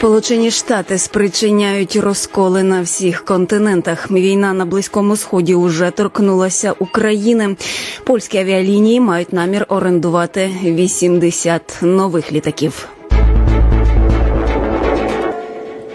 Сполучені Штати спричиняють розколи на всіх континентах. Війна на близькому сході уже торкнулася України. Польські авіалінії мають намір орендувати 80 нових літаків.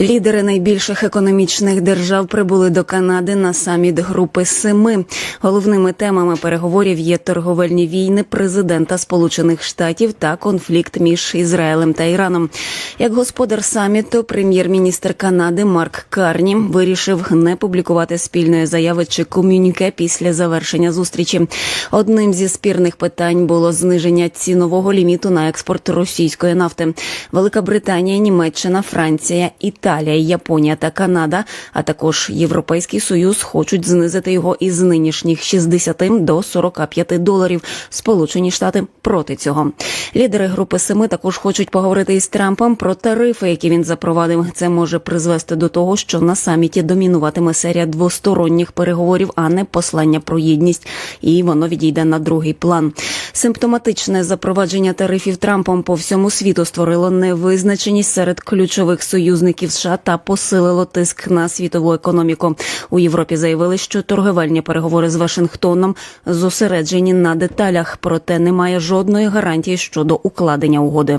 Лідери найбільших економічних держав прибули до Канади на саміт Групи Семи. Головними темами переговорів є торговельні війни президента Сполучених Штатів та конфлікт між Ізраїлем та Іраном. Як господар саміту, прем'єр-міністр Канади Марк Карні вирішив не публікувати спільної заяви чи комюніке після завершення зустрічі. Одним зі спірних питань було зниження цінового ліміту на експорт російської нафти. Велика Британія, Німеччина, Франція, Італія, Японія та Канада, а також Європейський Союз хочуть знизити його із нинішніх 60 до 45 доларів. Сполучені Штати проти цього. Лідери групи Семи також хочуть поговорити із Трампом про тарифи, які він запровадив. Це може призвести до того, що на саміті домінуватиме серія двосторонніх переговорів, а не послання про єдність, і воно відійде на другий план. Симптоматичне запровадження тарифів Трампом по всьому світу створило невизначеність серед ключових союзників США та посилило тиск на світову економіку. У Європі заявили, що торговельні переговори з Вашингтоном зосереджені на деталях, проте немає жодної гарантії щодо укладення угоди.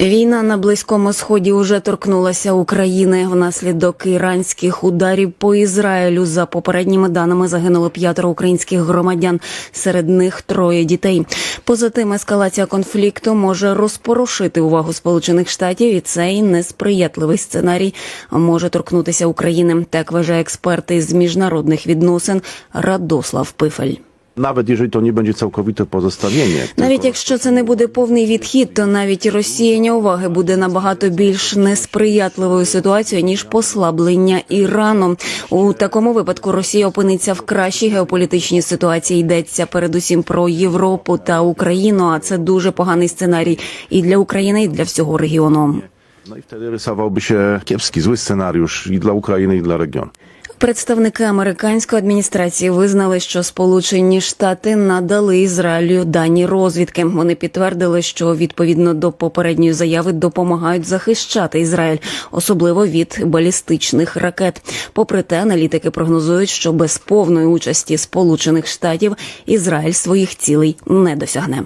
Війна на близькому сході уже торкнулася України внаслідок іранських ударів по Ізраїлю. За попередніми даними загинуло п'ятеро українських громадян. Серед них троє дітей. Поза тим, ескалація конфлікту може розпорошити увагу Сполучених Штатів, і цей несприятливий сценарій може торкнутися України. Так вважає експерт із міжнародних відносин Радослав Пифель. Nawet jeżeli to nie będzie całkowite pozostawienie. Навіть якщо це не буде повний відхід, то навіть розсіяння уваги буде набагато більш несприятливою ситуацією ніж послаблення Ірану. У такому випадку Росія опиниться в кращій геополітичній ситуації. Йдеться передусім про Європу та Україну. А це дуже поганий сценарій і для України, і для всього регіону. No i wtedy rysowałby się kiepski, zły scenariusz i dla Ukrainy, i dla regionu. Представники американської адміністрації визнали, що Сполучені Штати надали Ізраїлю дані розвідки. Вони підтвердили, що відповідно до попередньої заяви допомагають захищати Ізраїль, особливо від балістичних ракет. Попри те, аналітики прогнозують, що без повної участі Сполучених Штатів Ізраїль своїх цілей не досягне.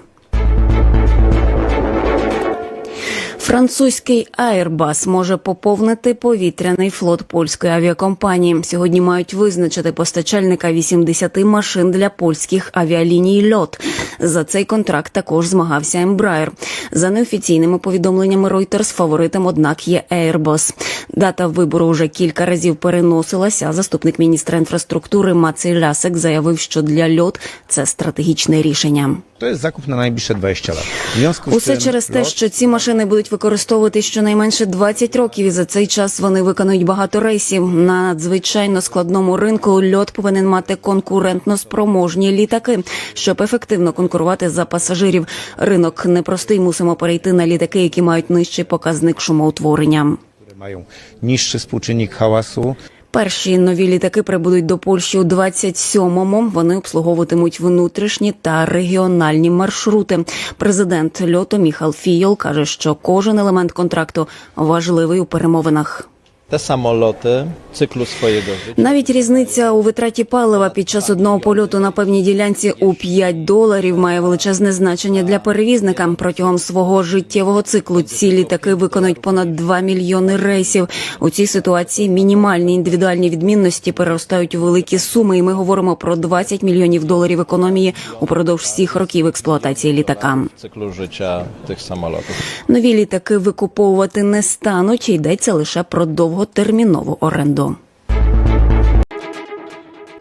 Французький Airbus може поповнити повітряний флот польської авіакомпанії. Сьогодні мають визначити постачальника 80 машин для польських авіаліній льот. За цей контракт також змагався Embraer. За неофіційними повідомленнями Reuters фаворитом, однак, є Airbus. Дата вибору вже кілька разів переносилася. Заступник міністра інфраструктури Мацей Лясек заявив, що для льот це стратегічне рішення. To jest zakup na najbliższe 20 lat. W Усе через те, що ці машини будуть використовувати щонайменше 20 років, і за цей час вони виконують багато рейсів. На надзвичайно складному ринку льот повинен мати конкурентно спроможні літаки, щоб ефективно конкурувати за пасажирів. Ринок непростий. Мусимо перейти на літаки, які мають нижчий показник шумоутворення. mają niższy współczynnik hałasu, Перші нові літаки прибудуть до Польщі у 27-му. Вони обслуговуватимуть внутрішні та регіональні маршрути. Президент льоту Міхал Фійол каже, що кожен елемент контракту важливий у перемовинах. Te samoloty w cyklu swojego Навіть різниця у витраті палива під час одного польоту на певній ділянці у 5 доларів має величезне значення для перевізника. Протягом свого життєвого циклу ці літаки виконують понад 2 мільйони рейсів. У цій ситуації мінімальні індивідуальні відмінності переростають у великі суми, і ми говоримо про 20 мільйонів доларів економії упродовж всіх років експлуатації літака. cyklu życia tych samolotów. Нові літаки викуповувати не стануть. Йдеться лише про довготермінову оренду.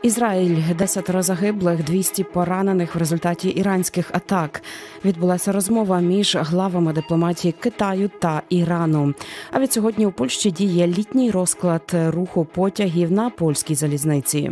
Ізраїль 10 загиблих, 200 поранених в результаті іранських атак. Відбулася розмова між главами дипломатії Китаю та Ірану. А від сьогодні у Польщі діє літній розклад руху потягів на польській залізниці.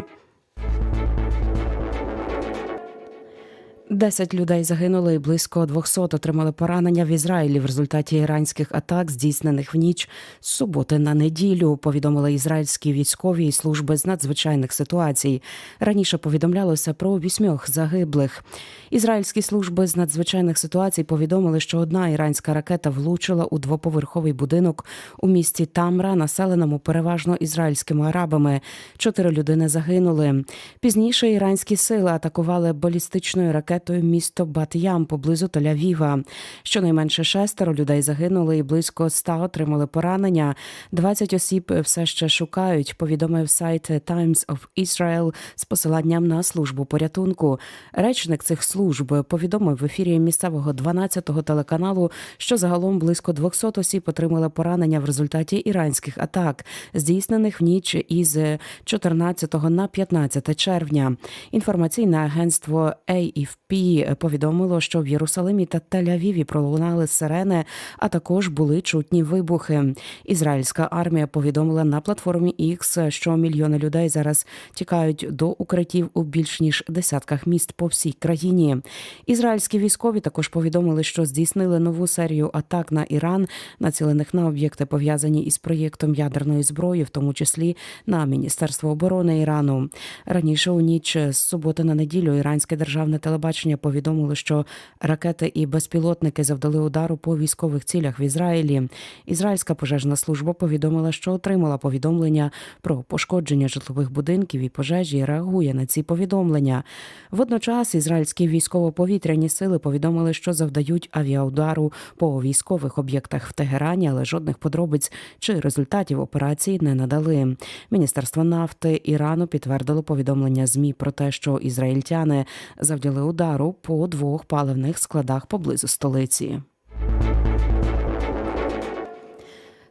Десять людей загинули і близько 200 отримали поранення в Ізраїлі в результаті іранських атак, здійснених в ніч з суботи на неділю. Повідомили ізраїльські військові і служби з надзвичайних ситуацій. Раніше повідомлялося про вісьмьох загиблих. Ізраїльські служби з надзвичайних ситуацій повідомили, що одна іранська ракета влучила у двоповерховий будинок у місті Тамра, населеному переважно ізраїльськими арабами. Чотири людини загинули. Пізніше іранські сили атакували балістичною ракетою місто Бат-Ям поблизу Тель-Авіва. Щонайменше шестеро людей загинули і близько ста отримали поранення. 20 осіб все ще шукають. Повідомив сайт Times of Israel з посиланням на службу порятунку. Речник цих служб повідомив в ефірі місцевого 12-го телеканалу, що загалом близько 200 осіб отримали поранення в результаті іранських атак, здійснених в ніч із 14 на 15 червня. Інформаційне агентство AFP повідомило, що в Єрусалимі та Тель-Авіві пролунали сирени, а також були чутні вибухи. Ізраїльська армія повідомила на платформі X, що мільйони людей зараз тікають до укриттів у більш ніж десятках міст по всій країні. Ізраїльські військові також повідомили, що здійснили нову серію атак на Іран, націлених на об'єкти пов'язані із проєктом ядерної зброї, в тому числі на Міністерство оборони Ірану. Раніше у ніч з суботи на неділю іранське державне телебачення повідомило, що ракети і безпілотники завдали удару по військових цілях в Ізраїлі. Ізраїльська пожежна служба повідомила, що отримала повідомлення про пошкодження житлових будинків і пожежі. і Реагує на ці повідомлення. Водночас ізраїльські військово-повітряні сили повідомили, що завдають авіаудару по військових об'єктах в Тегерані, але жодних подробиць чи результатів операції не надали. Міністерство нафти Ірану підтвердило повідомлення змі про те, що ізраїльтяни завдяли удару по двох паливних складах поблизу столиці.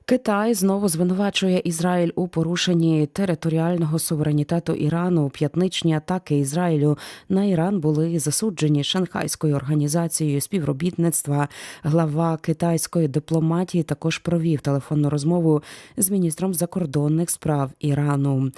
Китай знову звинувачує Ізраїль у порушенні територіального суверенітету Ірану. П'ятничні атаки Ізраїлю на Іран були засуджені Шанхайською організацією співробітництва. Глава китайської дипломатії також провів телефонну розмову з міністром закордонних справ Ірану.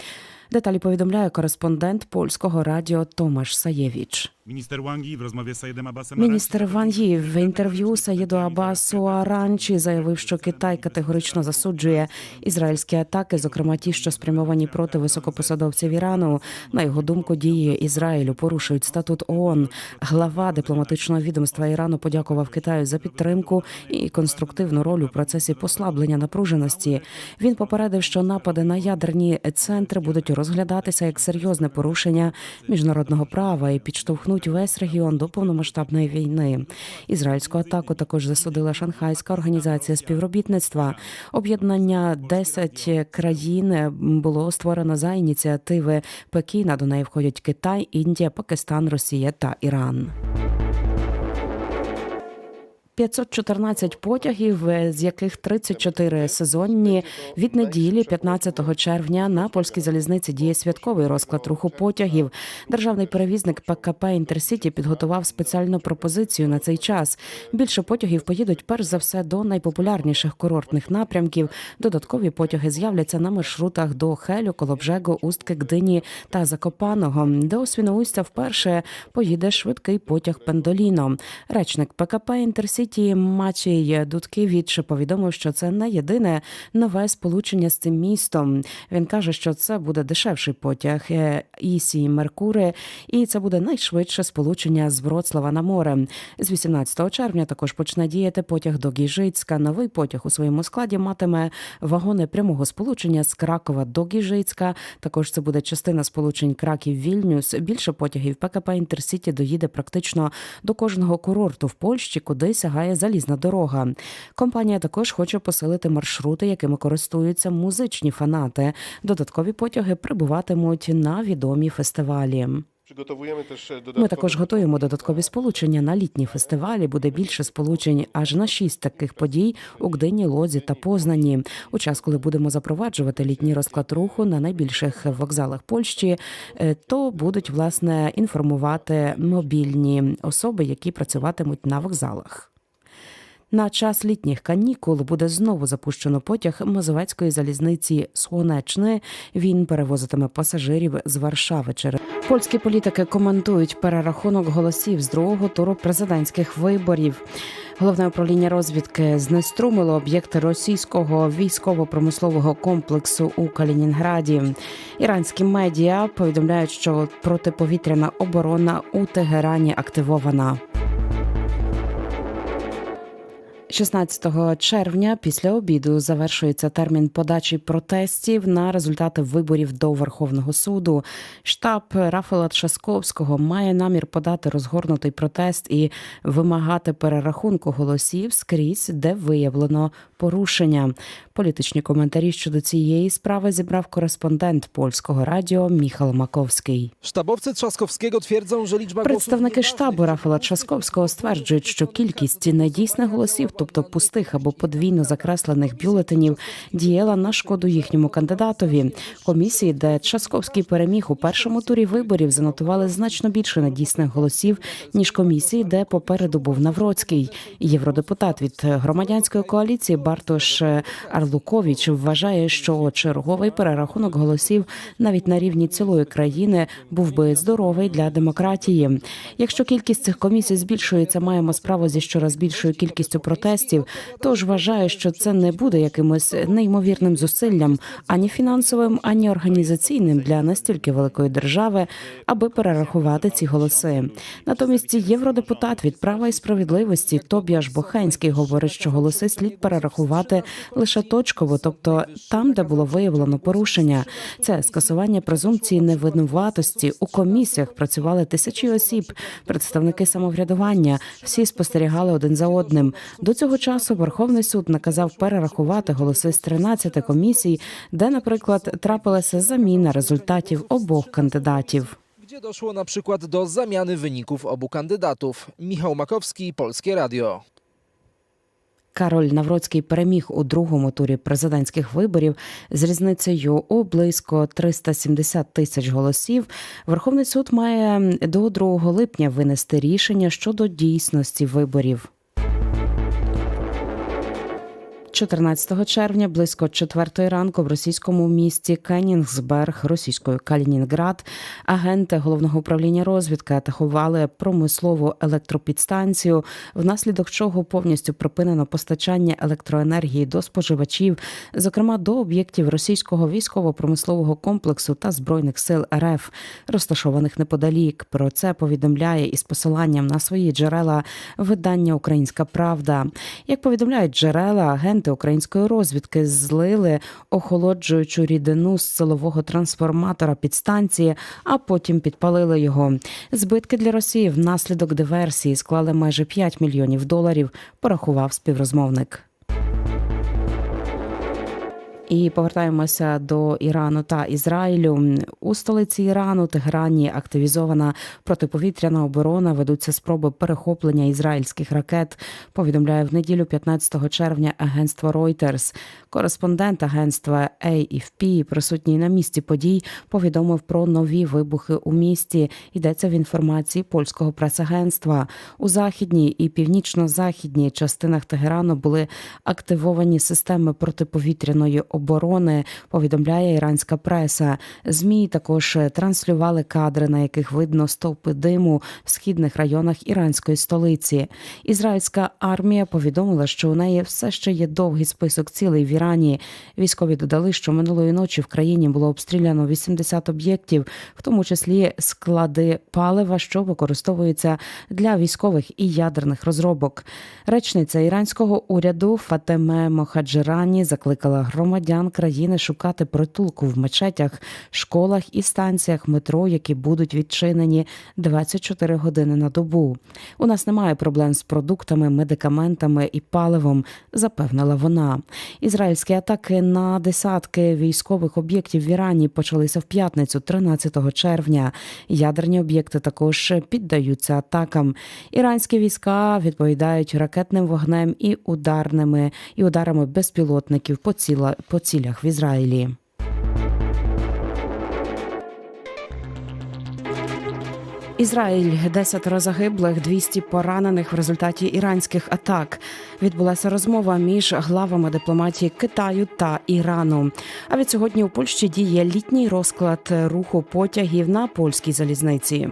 Деталі повідомляє кореспондент польського радіо Томаш Саєвіч. Міністр Ван в розмові Саїдом Абасом Міністр Ван в інтерв'ю Саїду Абасу Аранчі заявив, що Китай категорично засуджує ізраїльські атаки, зокрема ті, що спрямовані проти високопосадовців Ірану. На його думку, дії Ізраїлю порушують статут ООН. Глава дипломатичного відомства Ірану подякував Китаю за підтримку і конструктивну роль у процесі послаблення напруженості. Він попередив, що напади на ядерні центри будуть розглядатися як серйозне порушення міжнародного права і підштовхнуть весь регіон до повномасштабної війни. Ізраїльську атаку також засудила Шанхайська організація співробітництва. Об'єднання 10 країн було створено за ініціативи Пекіна. До неї входять Китай, Індія, Пакистан, Росія та Іран. 514 потягів, з яких 34 сезонні. Від неділі, 15 червня, на польській залізниці діє святковий розклад руху потягів. Державний перевізник ПКП Інтерсіті підготував спеціальну пропозицію на цей час. Більше потягів поїдуть перш за все до найпопулярніших курортних напрямків. Додаткові потяги з'являться на маршрутах до Хелю, Колобжего, Устки, Гдині та Закопаного. До Свіноустя вперше поїде швидкий потяг Пендоліно. Речник ПКП Інтерсіті Мачій Дудкевич повідомив, що це не єдине нове сполучення з цим містом. Він каже, що це буде дешевший потяг е, Ісі Меркури, і це буде найшвидше сполучення з Вроцлава на море. З 18 червня також почне діяти потяг до Гіжицька. Новий потяг у своєму складі матиме вагони прямого сполучення з Кракова до Гіжицька. Також це буде частина сполучень Краків Вільнюс. Більше потягів ПКП Інтерсіті доїде практично до кожного курорту в Польщі, куди сягає залізна дорога. Компанія також хоче посилити маршрути, якими користуються музичні фанати. Додаткові потяги прибуватимуть на відомі фестивалі. Ми також готуємо додаткові сполучення на літні фестивалі. Буде більше сполучень аж на шість таких подій у Гдині, Лозі та Познані. У час, коли будемо запроваджувати літній розклад руху на найбільших вокзалах Польщі, е, то будуть власне інформувати мобільні особи, які працюватимуть на вокзалах. На час літніх канікул буде знову запущено потяг Мазовецької залізниці Сонечне. Він перевозитиме пасажирів з Варшави через польські політики коментують перерахунок голосів з другого туру президентських виборів. Головне управління розвідки знеструмило об'єкти російського військово-промислового комплексу у Калінінграді. Іранські медіа повідомляють, що протиповітряна оборона у Тегерані активована. 16 червня після обіду завершується термін подачі протестів на результати виборів до Верховного суду. Штаб Рафала Часковського має намір подати розгорнутий протест і вимагати перерахунку голосів скрізь, де виявлено порушення. Політичні коментарі щодо цієї справи зібрав кореспондент польського радіо Міхал Маковський. Sztabowcy Trzaskowskiego twierdzą, że liczba Представники штабу Рафала Часковського стверджують, що кількість недійсних голосів, тобто пустих або подвійно закреслених бюлетенів, діяла на шкоду їхньому кандидатові. Комісії, де Часковський переміг у першому турі виборів, занотували значно більше недійсних голосів ніж комісії, де попереду був Навроцький. Євродепутат від громадянської коаліції Бартош Арлукович вважає, що черговий перерахунок голосів навіть на рівні цілої країни був би здоровий для демократії. Якщо кількість цих комісій збільшується, маємо справу зі щораз більшою кількістю протестів. Тож вважаю, що це не буде якимось неймовірним зусиллям ані фінансовим, ані організаційним для настільки великої держави, аби перерахувати ці голоси. Натомість євродепутат від права і справедливості Тобіаш Бохенський говорить, що голоси слід перерахувати лише точково, тобто там, де було виявлено порушення. Це скасування презумпції невинуватості. У комісіях працювали тисячі осіб, представники самоврядування. Всі спостерігали один за одним. До цього часу Верховний суд наказав перерахувати голоси з 13 комісій, де, наприклад, трапилася заміна результатів обох кандидатів. gdzie doszło na przykład do zamiany wyników obu kandydatów. Michał Makowski, Polskie. Кароль Навроцький переміг у другому турі президентських виборів з різницею у близько 370 тисяч голосів. Верховний суд має до 2 липня винести рішення щодо дійсності виборів. 14 червня близько 4 ранку в російському місті Кенінгсберг, російською Калінінград, агенти головного управління розвідки атакували промислову електропідстанцію, внаслідок чого повністю припинено постачання електроенергії до споживачів, зокрема до об'єктів російського військово-промислового комплексу та збройних сил РФ, розташованих неподалік. Про це повідомляє із посиланням на свої джерела видання Українська Правда. Як повідомляють джерела, агенти української розвідки злили охолоджуючу рідину з силового трансформатора підстанції, а потім підпалили його. Збитки для Росії внаслідок диверсії склали майже 5 мільйонів доларів. Порахував співрозмовник. І повертаємося до Ірану та Ізраїлю. У столиці Ірану Тегерані активізована протиповітряна оборона. Ведуться спроби перехоплення ізраїльських ракет. Повідомляє в неділю, 15 червня, агентство Reuters. Кореспондент агентства AFP, присутній на місці подій, повідомив про нові вибухи у місті. Йдеться в інформації польського прес-агентства. У західній і північно-західній частинах Тегерану були активовані системи протиповітряної оборони. Повідомляє іранська преса. Змі також транслювали кадри, на яких видно стовпи диму в східних районах іранської столиці. Ізраїльська армія повідомила, що у неї все ще є довгий список цілей в Ірані. Військові додали, що минулої ночі в країні було обстріляно 80 об'єктів, в тому числі склади палива, що використовуються для військових і ядерних розробок. Речниця іранського уряду Фатеме Мохаджирані закликала громадян країни шукати притулку в мечетях, школах і станціях метро, які будуть відчинені 24 години на добу. У нас немає проблем з продуктами, медикаментами і паливом, запевнила вона. Ізраїльські атаки на десятки військових об'єктів в Ірані почалися в п'ятницю, 13 червня. Ядерні об'єкти також піддаються атакам. Іранські війська відповідають ракетним вогнем і ударними і ударами безпілотників по ціла по цілях в Ізраїлі. Ізраїль 10 загиблих, 200 поранених в результаті іранських атак. Відбулася розмова між главами дипломатії Китаю та Ірану. А від сьогодні у Польщі діє літній розклад руху потягів на польській залізниці.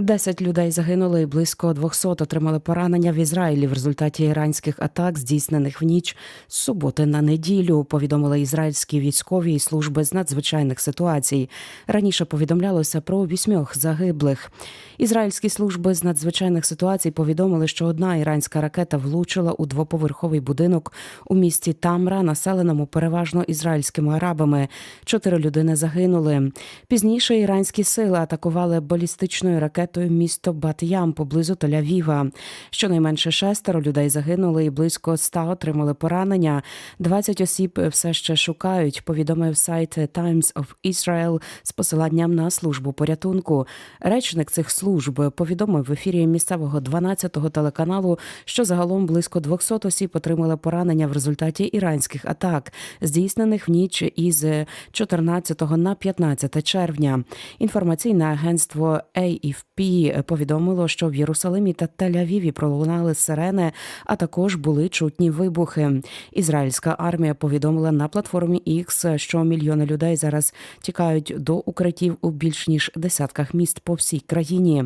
Десять людей загинули і близько 200 отримали поранення в Ізраїлі в результаті іранських атак, здійснених в ніч з суботи на неділю. Повідомили ізраїльські військові і служби з надзвичайних ситуацій. Раніше повідомлялося про вісьмьох загиблих. Ізраїльські служби з надзвичайних ситуацій повідомили, що одна іранська ракета влучила у двоповерховий будинок у місті Тамра, населеному переважно ізраїльськими арабами. Чотири людини загинули. Пізніше іранські сили атакували балістичною ракетою місто Бат-Ям поблизу Тель-Авіва. Щонайменше шестеро людей загинули і близько ста отримали поранення. 20 осіб все ще шукають. Повідомив сайт Times of Israel з посиланням на службу порятунку. Речник цих служб повідомив в ефірі місцевого 12-го телеканалу, що загалом близько 200 осіб отримали поранення в результаті іранських атак, здійснених в ніч із 14 на 15 червня. Інформаційне агентство AFP повідомило, що в Єрусалимі та Тель-Авіві пролунали сирени, а також були чутні вибухи. Ізраїльська армія повідомила на платформі X, що мільйони людей зараз тікають до укриттів у більш ніж десятках міст по всій країні.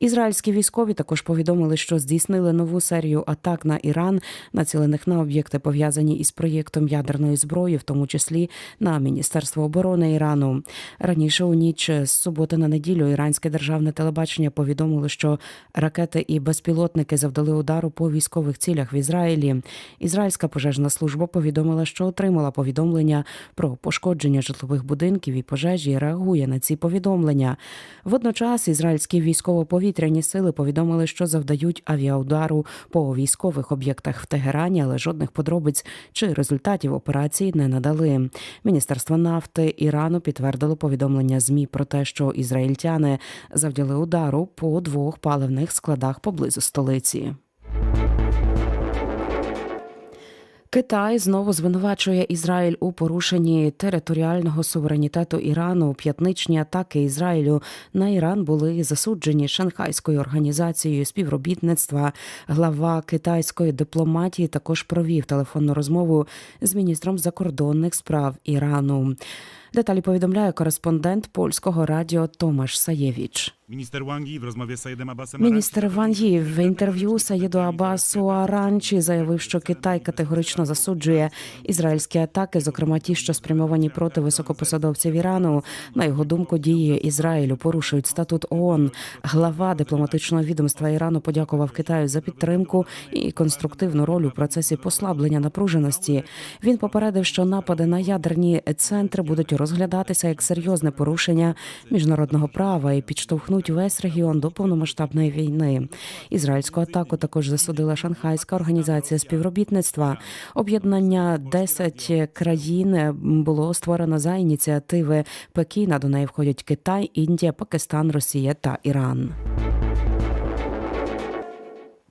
Ізраїльські військові також повідомили, що здійснили нову серію атак на Іран, націлених на об'єкти пов'язані із проєктом ядерної зброї, в тому числі на Міністерство оборони Ірану. Раніше у ніч з суботи на неділю іранське державне телебачення повідомило, що ракети і безпілотники завдали удару по військових цілях в Ізраїлі. Ізраїльська пожежна служба повідомила, що отримала повідомлення про пошкодження житлових будинків і пожежі. і Реагує на ці повідомлення. Водночас ізраїльські військово-повітряні сили повідомили, що завдають авіаудару по військових об'єктах в Тегерані, але жодних подробиць чи результатів операції не надали. Міністерство нафти Ірану підтвердило повідомлення змі про те, що ізраїльтяни завдяли удару по двох паливних складах поблизу столиці. Китай знову звинувачує Ізраїль у порушенні територіального суверенітету Ірану. П'ятничні атаки Ізраїлю на Іран були засуджені Шанхайською організацією співробітництва. Глава китайської дипломатії також провів телефонну розмову з міністром закордонних справ Ірану. Деталі повідомляє кореспондент польського радіо Томаш Саєвіч. Wangi w rozmowie z Saidem Abbasem Міністр Ван в інтерв'ю Саїду Абасу Аранчі заявив, що Китай категорично засуджує ізраїльські атаки, зокрема ті, що спрямовані проти високопосадовців Ірану. На його думку, дії Ізраїлю порушують статут ООН. Глава дипломатичного відомства Ірану подякував Китаю за підтримку і конструктивну роль у процесі послаблення напруженості. Він попередив, що напади на ядерні центри будуть розглядатися як серйозне порушення міжнародного права і підштовхнуть весь регіон до повномасштабної війни. Ізраїльську атаку також засудила Шанхайська організація співробітництва. Об'єднання 10 країн було створено за ініціативи Пекіна. До неї входять Китай, Індія, Пакистан, Росія та Іран.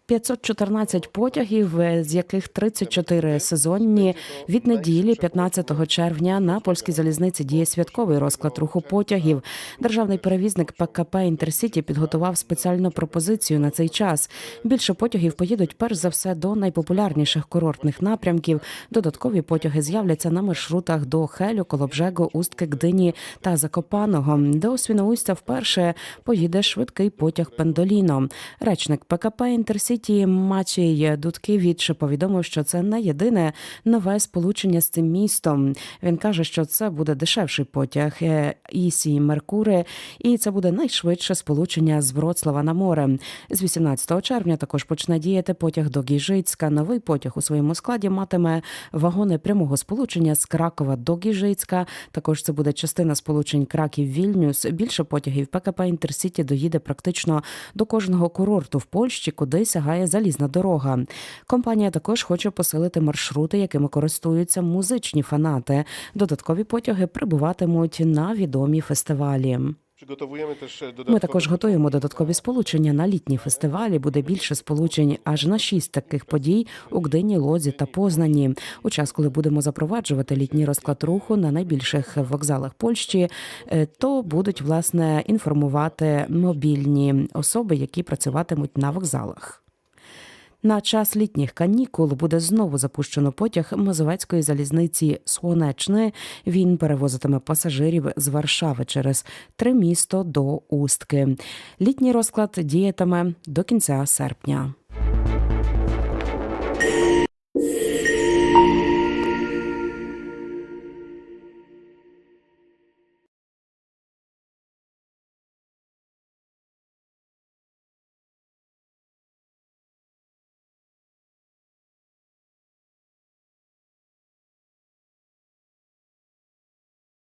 514 потягів, з яких 34 сезонні. Від неділі, 15 червня, на польській залізниці діє святковий розклад руху потягів. Державний перевізник ПКП Інтерсіті підготував спеціальну пропозицію на цей час. Більше потягів поїдуть перш за все до найпопулярніших курортних напрямків. Додаткові потяги з'являться на маршрутах до Хелю, Колобжего, Устки, Гдині та Закопаного. До Свіноустя вперше поїде швидкий потяг Пендоліно. Речник ПКП Інтерсіті Мачій Дудкевич повідомив, що це не єдине нове сполучення з цим містом. Він каже, що це буде дешевший потяг е, Ісі Меркури, і це буде найшвидше сполучення з Вроцлава на море. З 18 червня також почне діяти потяг до Гіжицька. Новий потяг у своєму складі матиме вагони прямого сполучення з Кракова до Гіжицька. Також це буде частина сполучень Краків Вільнюс. Більше потягів ПКП Інтерсіті доїде практично до кожного курорту в Польщі, куди сягає залізна дорога. Компанія також хоче посилити маршрути, якими користуються музичні фанати. Додаткові потяги прибуватимуть на відомі фестивалі. Ми також готуємо додаткові сполучення на літні фестивалі. Буде більше сполучень аж на шість таких подій у Гдині, Лозі та Познані. У час, коли будемо запроваджувати літній розклад руху на найбільших вокзалах Польщі, е, то будуть власне інформувати мобільні особи, які працюватимуть на вокзалах. На час літніх канікул буде знову запущено потяг Мазовецької залізниці Сонечне. Він перевозитиме пасажирів з Варшави через три місто до Устки. Літній розклад діятиме до кінця серпня.